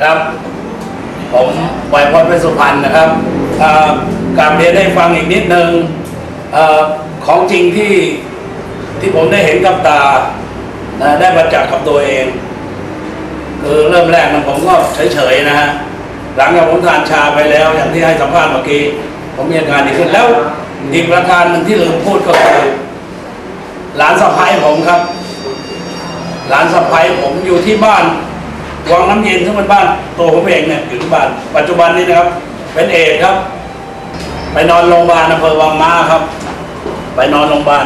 ครับ ผมไวยพจน์เพชรสุพรรณนะครับเอ่อกาบเรียนให้ฟังอีกนิดนึงอของจริงที่ที่ผมได้เห็นกับตาได้ประจักกับตัวเอง คือเริ่มแรกนผมก็เฉยๆนะฮะหลังจากผมทานชาไปแล้ว อย่างที่ให้สัมภาษณ์เมื่อกี้ผมมีอาการดีขึ้นแล้วอีกประการหนึ่งที่ลืมพูดก็คือหลานสะพ้ายผมครับ หลานสะพ้ายผมอยู่ที่บ้าน วังน้ำเย็นซึ่งเป็นบ้านตัวผมเองเนี่ยอยู่ที่บ้านปัจจุบันนี้นะครับ เป็นเอกครับ ไปนอนโรงพยาบาลอำเภอวังม้าครับ ไปนอนโรงพยาบาล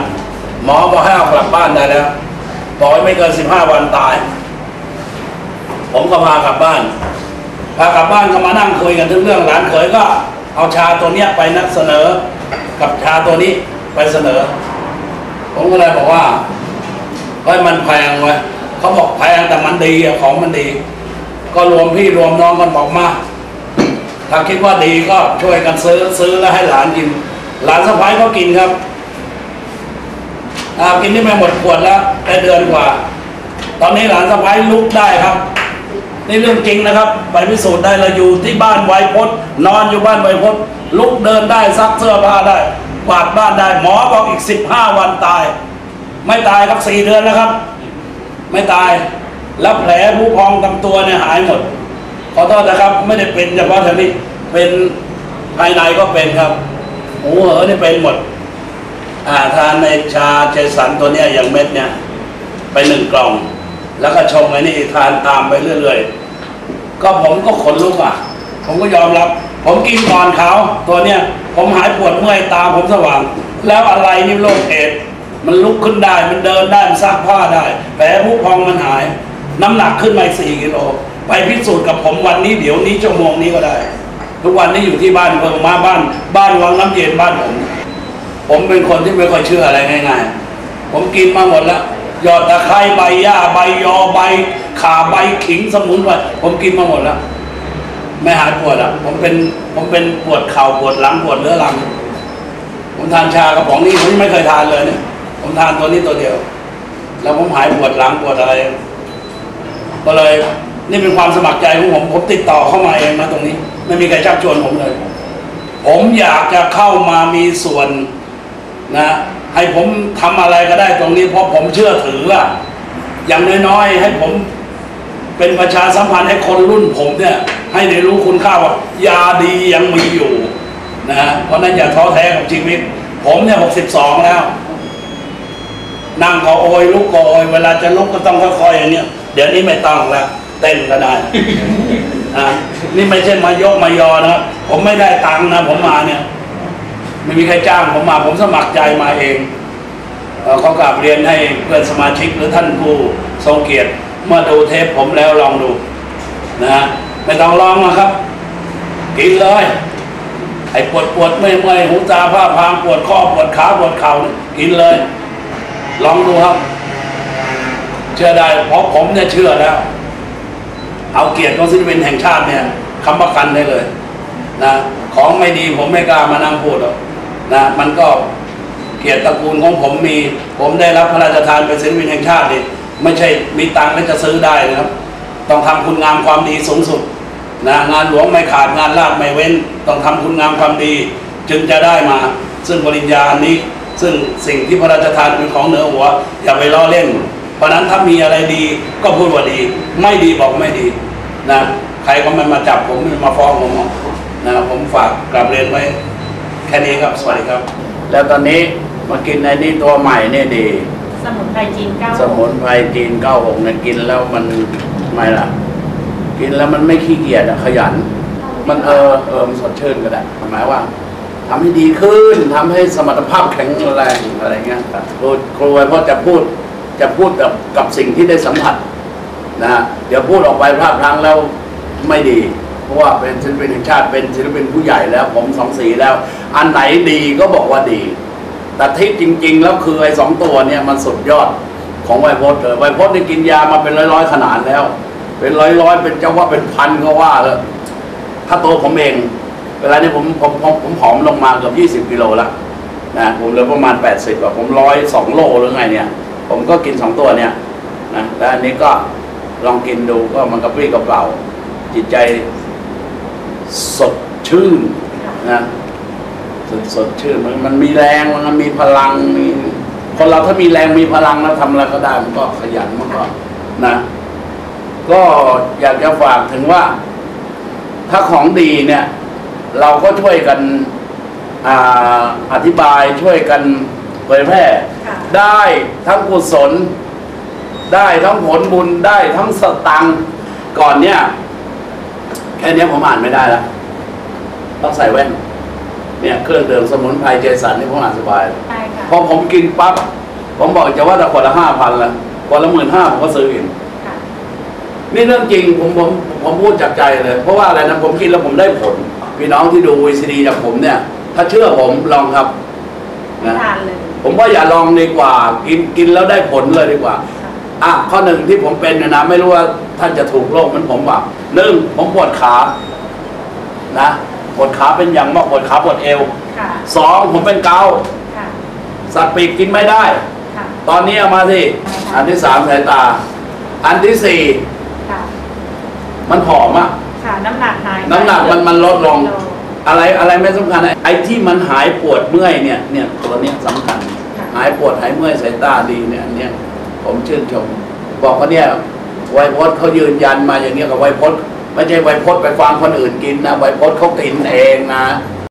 หมอบอกให้เอากลับบ้านได้แล้วบอกว่าไม่เกินสิบห้าวันตาย ผมก็พากลับบ้านพากลับบ้านก็มานั่งคุยกันถึงเรื่องหลานเขยก็ เอาชาตัวเนี้ยไปนัดเสนอ กับชาตัวนี้ไปเสนอ ผมก็เลยบอกว่าเฮ้ยมันแพงเว้ย เขาบอกแพงแต่มันดีอของมันดี ก็รวมพี่รวมน้องกันบอกมาถ้าคิดว่าดีก็ช่วยกันซื้อซื้อแล้วให้หลานกิน หลานสะพ้ายก็กินครับกินนี่ไม่หมดขวดแล้วได้เดือนกว่า ตอนนี้หลานสะพ้ายลุกได้ครับนี่เรื่องจริงนะครับไปพิสูจน์ได้เราอยู่ที่บ้านไวพจน์นอนอยู่บ้านไวพจน์ลุกเดินได้ซักเสื้อผ้าได้กวาดบ้านได้หมอบอกอีกสิบห้าวันตาย ไม่ตายครับสี่เดือนแล้วครับ ไม่ตาย แล้วแผลผู้พองตามตัวเนี่ยหายหมด ขอโทษนะครับ ไม่ได้เป็นเฉพาะแถวนี้ เป็นภายในก็เป็นครับหูเหอนี่เป็นหมด อ่าทานในชาเจสันตัวเนี้ยอย่างเม็ดเนี่ย ไปหนึ่งกล่อง แล้วก็ชงไอ้นี่ทานตามไปเรื่อยๆ ก็ผมก็ขนลุกอะ ผมก็ยอมรับ ผมกินก่อนเขาตัวเนี้ยผมหายปวดเมื่อยตาผมสว่าง แล้วอะไรนี่โรคเอด มันลุกขึ้นได้ มันเดินได้ มันซักผ้าได้ แผลผู้พองมันหาย น้ำหนักขึ้นมาสี่กิโล ไปพิสูจน์กับผมวันนี้เดี๋ยวนี้ชั่วโมงนี้ก็ได้ ทุกวันนี้อยู่ที่บ้านเพิ่งมาบ้าน บ้านวังน้ำเย็นบ้านผม ผมเป็นคนที่ไม่ค่อยเชื่ออะไรง่ายๆ ผมกินมาหมดแล้วยอดตะไคร้ใบหญ้าใบยอใบข่าใบขิงสมุนไพรผมกินมาหมดแล้วไม่หายปวดอะ ผมเป็นผมเป็นปวดเข่าปวดหลังปวดเรื้อรังผมทานชากระป๋องนี้ผมไม่เคยทานเลยเนี่ย ผมทานตัวนี้ตัวเดียว แล้วผมหายปวดหลังปวดอะไร ก็เลยนี่เป็นความสมัครใจของผมผมติดต่อเข้ามาเองนะตรงนี้ ไม่มีใครชักชวนผมเลย ผมอยากจะเข้ามามีส่วนนะให้ผมทำอะไรก็ได้ตรงนี้ เพราะผมเชื่อถือว่าอย่างน้อยๆให้ผมเป็นประชาสัมพันธ์ให้คนรุ่นผมเนี่ย ให้ได้รู้คุณค่าว่ายาดียังมีอยู่นะฮะเพราะฉะนั้นอย่าท้อแท้กับชีวิต ผมเนี่ยหกสิบสองแล้ว นั่งก็โอยลุกก็โอยเวลาจะลุกก็ต้องค่อยๆอย่างเนี้ยเดี๋ยวนี้ไม่ต้องแล้วเต้นก็ได้อะนี่ไม่ใช่มายกมายอนะครับผมไม่ได้ตังค์นะผมมาเนี่ย ไม่มีใครจ้างผมมา ผมสมัครใจมาเองเออขอกราบเรียนให้เพื่อนสมาชิกหรือท่านผู้ทรงเกียรติเมื่อดูเทปผมแล้วลองดูนะฮะไม่ต้องลองนะครับกินเลยไอ้ปวดปวดเมื่อยเมื่อยหูตาผ้าพางปวดข้อปวดขาปวดเข่ากินเลย ลองดูครับ เชื่อได้เพราะผมเนี่ยเชื่อแล้ว เอาเกียรติของศิลปินแห่งชาติเนี่ยคำประกันได้เลยนะของไม่ดีผมไม่กล้ามานั่งพูดหรอกนะมันก็เกียรติตระกูลของผมมี ผมได้รับพระราชทานเป็นศิลปินแห่งชาตินี่ไม่ใช่มีตังค์แล้วจะซื้อได้นะครับ ต้องทำคุณงามความดีสูงสุดนะงานหลวงไม่ขาดงานลาดไม่เว้น ต้องทำคุณงามความดี จึงจะได้มา ซึ่งปริญญาอันนี้ ซึ่งสิ่งที่พระราชทานเป็นของเหนือหัว อย่าไปล้อเล่น เพราะฉะนั้นถ้ามีอะไรดีก็พูดว่าดี ไม่ดีบอกไม่ดีนะใครก็ไม่มาจับผมไม่มาฟ้องผมหรอกนะผมฝากกลับเรียนไว้แค่นี้ครับสวัสดีครับ แล้วตอนนี้มากินในนี่ตัวใหม่เนี่ยดี สมุนไพรจีนเก้าสมุนไพรจีนเก้าหกเนี่ยกินแล้วมันไม่ล่ะ กินแล้วมันไม่ขี้เกียจอะขยัน มันเออเออมันสดชื่นก็ได้หมายว่า ทำให้ดีขึ้นทำให้สมรรถภาพแข็งแรงอะไรเงี้ยครับครูครูไว้เพราะจะพูดจะพูดกับกับสิ่งที่ได้สัมผัสนะฮะเดี๋ยวพูดออกไปพลาดพลั้งแล้วไม่ดี เพราะว่าเป็นศิลปินแห่งชาติเป็นศิลปินผู้ใหญ่แล้ว ผมสองสีแล้ว อันไหนดีก็บอกว่าดี แต่ที่จริง ๆ แล้วคือไอ้สองตัวเนี่ยมันสุดยอดของไวโพสเลยไวโพสนี่กินยามาเป็นร้อยๆขนาดแล้ว เป็นร้อยๆเป็นเจ้าว่าเป็นพันก็ว่าเลยถ้าตัวผมเอง เวลานี้ผมผมผมผมผอมลงมาเกือบยี่สิบ20กิโลแล้วนะผมเหลือประมาณแปดสิบอะผมร้อยสองโลหรือไงเนี่ย ผมก็กินสองตัวเนี่ยนะแล้วอันนี้ก็ลองกินดูก็มันกระปรี้กระเปร่า จิตใจสดชื่นนะสดสดชื่นมันมันมีแรงมันมีพลังมีคนเราถ้ามีแรงมีพลังแล้วทำอะไรก็ได้มันก็ขยันมันก็นะ ก็อยากจะฝากถึงว่า ถ้าของดีเนี่ย เราก็ช่วยกันอ่าอธิบายช่วยกันเผยแพร่ค่ะได้ทั้งกุศล ได้ทั้งผลบุญได้ทั้งสตังค์ก่อนเนี่ยแค่เนี้ยผมอ่านไม่ได้แล้วต้องใส่แว่น เนี่ยเครื่องดื่มสมุนไพรเจสันนี่ผมอ่านสบายใช่ค่ะพอผมกินปั๊บผมบอกจะว่าแต่คนละห้าพันละคนละหมื่นห้าผมก็ซื้อเองค่ะนี่เรื่องจริงผมผมผมพูดจากใจเลย เพราะว่าอะไรนะผมกินแล้วผมได้ผล พี่น้องที่ดูวีซีดีจากผมเนี่ย ถ้าเชื่อผมลองครับนะทานเลยผมว่าอย่าลองดีกว่า กินกินแล้วได้ผลเลยดีกว่าค่ะอะข้อหนึ่งที่ผมเป็นเนยนะ ไม่รู้ว่าท่านจะถูกโรคเหมือนผมว่าหนึ่งผมปวดขานะปวดขาเป็นอย่างมากปวดขาปวดเอวค่ะสองผมเป็นเกาต์ค่ะสัตว์ปีกกินไม่ได้ค่ะตอนนี้เอามาสิอันที่สามสายตา อันที่สี่ค่ะมันผอมอะ ค่ะ น้ำหนักหายน้ำหนักมันมันลดลงโอะไรอะไรไม่สำคัญนะไอ้ที่มันหายปวดเมื่อยเนี่ยเนี่ยตัวเนี้ยสำคัญหายปวดหายเมื่อยสายตาดีเนี่ยอันเนี่ยผมชื่นชม บอกว่าเนี่ยไวโพจน์เขายืนยันมาอย่างเงี้ยกับไวโพจน์ไม่ใช่ไวโพจน์ไปฟังคนอื่นกินนะไวโพจน์เขากินเองนะค